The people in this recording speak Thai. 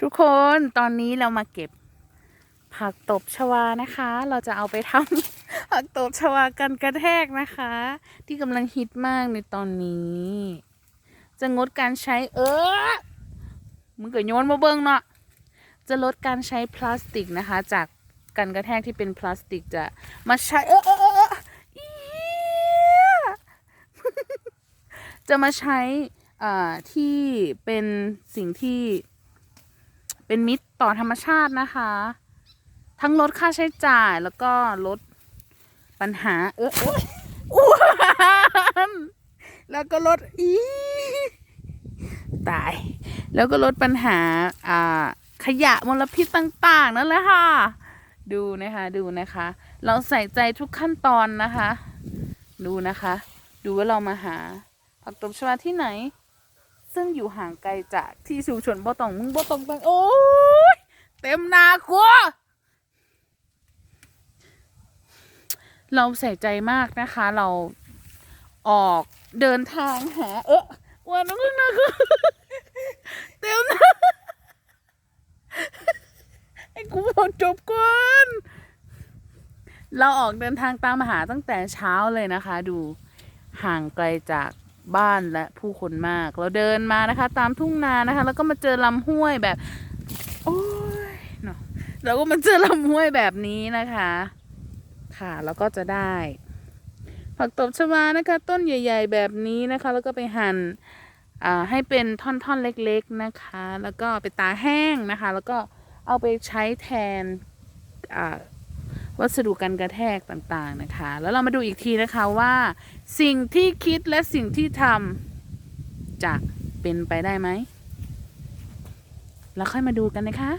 ทุกคนตอนนี้เรามาเก็บ ผักตบชวานะคะ เราจะเอาไปทำผักตบชวากันกระแทกนะคะ ที่กำลังฮิตมากในตอนนี้ จะงดการใช้เออมึงก็โยนมาเบิ้งเนาะจะลดการใช้พลาสติกนะคะ จากกันกระแทกที่เป็นพลาสติกจะมาใช้เออเออเออเออจะมาใช้อ่าที่เป็นสิ่งที่ เป็นมิตรต่อธรรมชาตินะคะ ทั้งลดค่าใช้จ่ายแล้วก็ลดปัญหาเออเอออ้วนแล้วก็ลดอีตาย แล้วก็ลดปัญหาอ่าขยะมลพิษต่างๆนั่นแหละค่ะ ดูนะคะดูนะคะ เราใส่ใจทุกขั้นตอนนะคะ ดูนะคะ ดูว่าเรามาหาผักตบชวาที่ไหน ซึ่งอยู่ห่างไกลจากที่ชุมชนบ่ตองมึงบ่ตองไปโอ้ยเต็มนากัวเราใส่ใจมากนะคะ เราออกเดินทางหา เออวันนั้นะคือเต็มนาไอ้กูบอกจบก่อนเราออกเดินทางตามหาตั้งแต่เช้าเลยนะคะ ดูห่างไกลจาก บ้านและผู้คนมาก เราเดินมานะคะ ตามทุ่งนานะคะ แล้วก็มาเจอลำห้วยแบบ โอ้ยเนาะเราก็มาเจอลำห้วยแบบนี้นะคะ ค่ะแล้วก็จะได้ ผักตบชวานะคะ ต้นใหญ่ ๆ แบบนี้นะคะ แล้วก็ไปหั่นอ่าให้เป็นท่อนๆเล็ก ๆนะคะ แล้วก็ไปตาแห้งนะคะ แล้วก็เอาไปใช้แทนอ่า วัสดุกันกระแทกต่างๆนะคะ แล้วเรามาดูอีกทีนะคะว่า สิ่งที่คิดและสิ่งที่ทำจะเป็นไปได้ไหม แล้วค่อยมาดูกันนะคะ